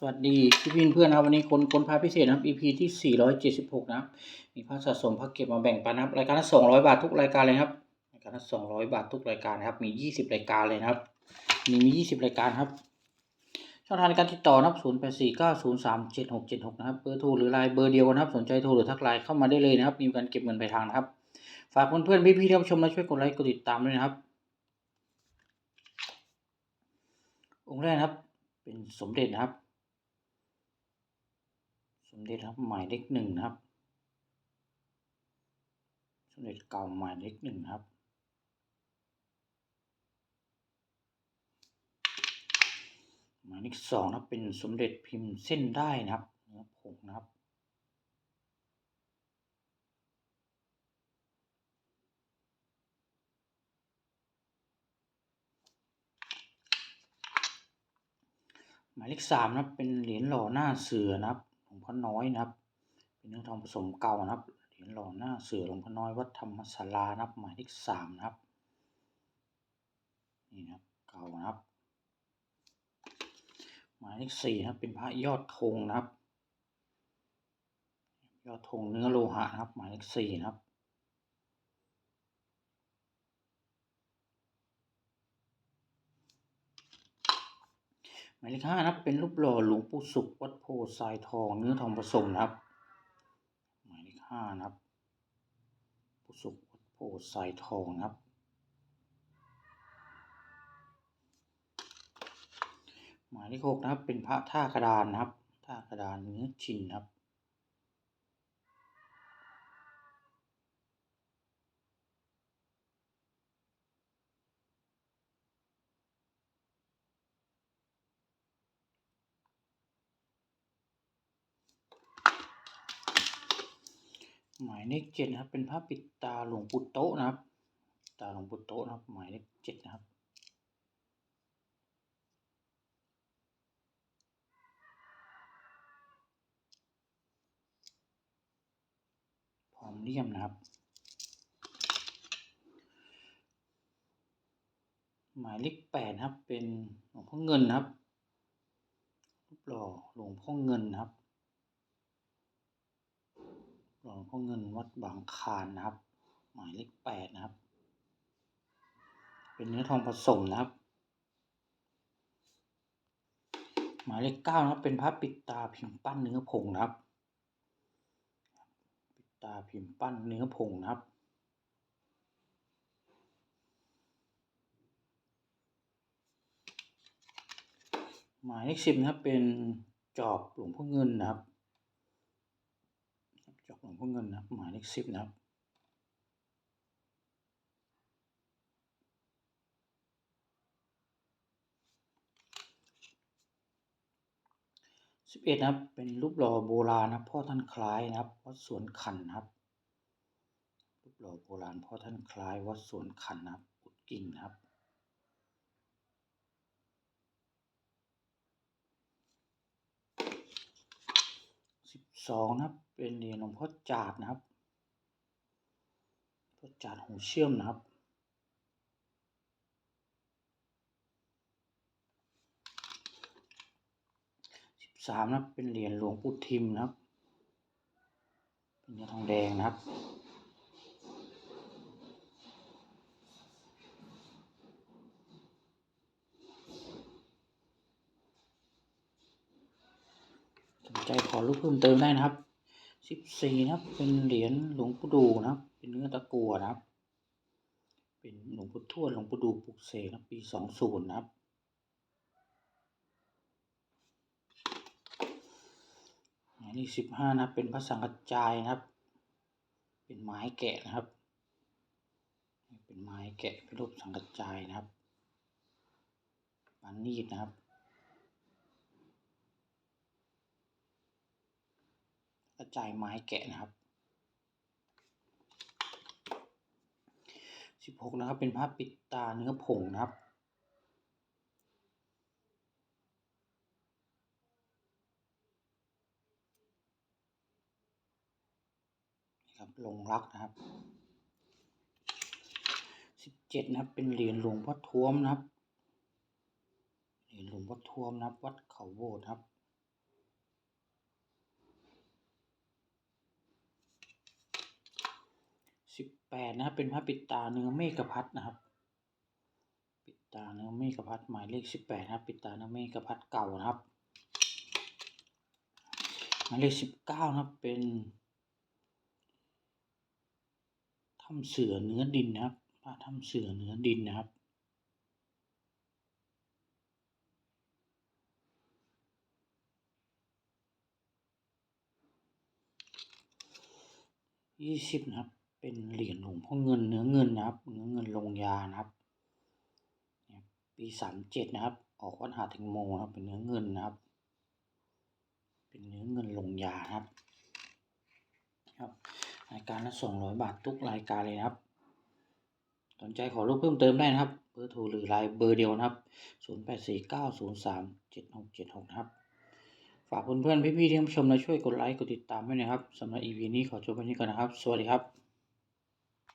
สวัสดีพี่พินเพื่อนนะครับวันนี้คนคนพาพิเศษนะครับ EP ที่ 476 นะครับมีพระสะสมพระเก็บมาแบ่งปันนะครับรายการละ200 บาททุกรายการเลยครับรายการละ200 บาททุกรายการนะครับมี 20 รายการเลยนะครับมีมี 20 รายการครับ ช่องทางการติดต่อนะครับ0849037676 นะครับเบอร์โทรหรือไลน์เบอร์เดียวกันะครับสนใจโทรหรือทักไลน์เข้ามาได้เลยนะครับมีการเก็บเงินปลายทางนะครับ ฝากเพื่อนๆพี่ๆที่รับชมและช่วยกดไลค์กดติดตามด้วยนะครับ องค์แรกนะครับ เป็นสมเด็จนะครับ มเด็จครับหมายเลขหนึ่งครับ สมเด็จเก่าหมายเลขหนึ่งครับ หมายเลขสองนะครับเป็นสมเด็จพิมพ์เส้นได้นะครับเนื้อผงนะครับหมายเลขสามนะครับเป็นเหรียญหล่อหน้าเสือนะครับ พ่อน้อยนะครับ เป็นเนื้อทองผสมเก่านะครับเหรียญหล่อหน้าเสือหลวงพ่อน้อยวัดธรรมศาลานะครับหมายเลขสามนะครับนี่นะครับเก่านะครับหมายเลขสี่นะครับเป็นพระยอดธงนะครับ ยอดธงเนื้อโลหะนะครับ หมายเลขสี่นะครับ หมายเลขห้านะครับ เป็นรูปหล่อหลวงปู่สุขวัดโพทรายทองเนื้อทองผสมนะครับ หมายเลขห้านะครับปู่สุขวัดโพทรายทองนะครับ หมายเลขหกนะครับ เป็นพระท่ากระดานนะครับท่ากระดานเนื้อชินครับ หมายเลขเจ็ดนะครับ เป็นพระปิดตาหลวงปู่โตนะครับ ตาหลวงปู่โตนะครับ หมายเลขเจ็ดนะครับ พร้อมเลี่ยมนะครับ หมายเลขแปดนะครับ เป็นหลวงพ่อเงินนะครับรูปหล่อหลวงพ่อเงินนะครับ ลวงพ่อเงินวัดบางคานนะครับ หมายเลขแปดนะครับ เป็นเนื้อทองผสมนะครับ หมายเลขเก้านะครับ เป็นพระปิดตาพิมพ์ปั้นเนื้อผงนะครับ ปิดตาพิมพ์ปั้นเนื้อผงนะครับหมายเลขสิบนะครับเป็นจอบหลวงพ่อเงินนะครับ จอบหลวงพ่อเงินนะหมายเลขสิบนะครับสิบเอ็ดนะครับ เป็นรูปหล่อโบราณนะพ่อท่านคล้ายนะครับวัดสวนขันนะครับ รูปหล่อโบราณพ่อท่านคล้ายวัดสวนขันนะครับกุดกิ่งนะครับ สองนะครับ เป็นเหรียญหลวงพ่อจาดนะครับพ่อจาดหูเชื่อมนะครับ สิบสามนะครับ เป็นเหรียญหลวงปู่ทิมนะครับ เป็นเนื้อทองแดงนะครับ ใจขอรูปเพิ่มเติมได้นะครับสิบสี่นะครับ เป็นเหรียญหลวงปู่ดูนะครับ เป็นเนื้อตะกั่วนะครับ เป็นหลวงปู่ทวดหลวงปู่ดูปลุกเสกนะปีสองศูนย์นะครับหมายเลขสิบห้านะเป็นพระสังกัจจายนะครับ เป็นไม้แกะนะครับ เป็นไม้แกะเป็นรูปสังกัจจายนะครับปานนีดนะครับ กระจายไม้แกะนะครับสิบหกนะครับ เป็นผ้าปิดตาเนื้อผงนะครับนะครับลงรักนะครับสิบเจ็ดนะครับ เป็นเหรียญหลวงพ่อท้วมนะครับ เหรียญหลวงพ่อท้วมนะครับ วัดเขาโบสถ์ครับ แปดนะครับ เป็นพระปิดตาเนื้อเมฆพัดนะครับ ปิดตาเนื้อเมฆพัดหมายเลขสิบแปดนะครับ ปิดตาเนื้อเมฆพัดเก่านะครับ หมายเลขสิบเก้านะครับ เป็นถ้ำเสือเนื้อดินนะครับพระถ้ำเสือเนื้อดินนะครับยี่สิบนะครับ เป็นเหรียญหลวงพ่อเงินเนื้อเงินนะครับ เนื้อเงินลงยานะครับปีสามเจ็ดนะครับ ออกวัดหาแตงโมนะครับ เป็นเนื้อเงินนะครับ เป็นเนื้อเงินลงยาครับ ครับรายการละสองร้อยบาททุกรายการเลยนะครับ สนใจขอรูปเพิ่มเติมได้นะครับ เบอร์โทรหรือไลน์เบอร์เดียวนะครับ0 8 4 9 0 3 7 6 7 6นะครับ ฝากเพื่อนๆพี่ๆที่รับชมและช่วยกดไลค์กดติดตามด้วยนะครับสำหรับ EP นี้ขอจบไว้นี้ก่อนนะครับ สวัสดีครับ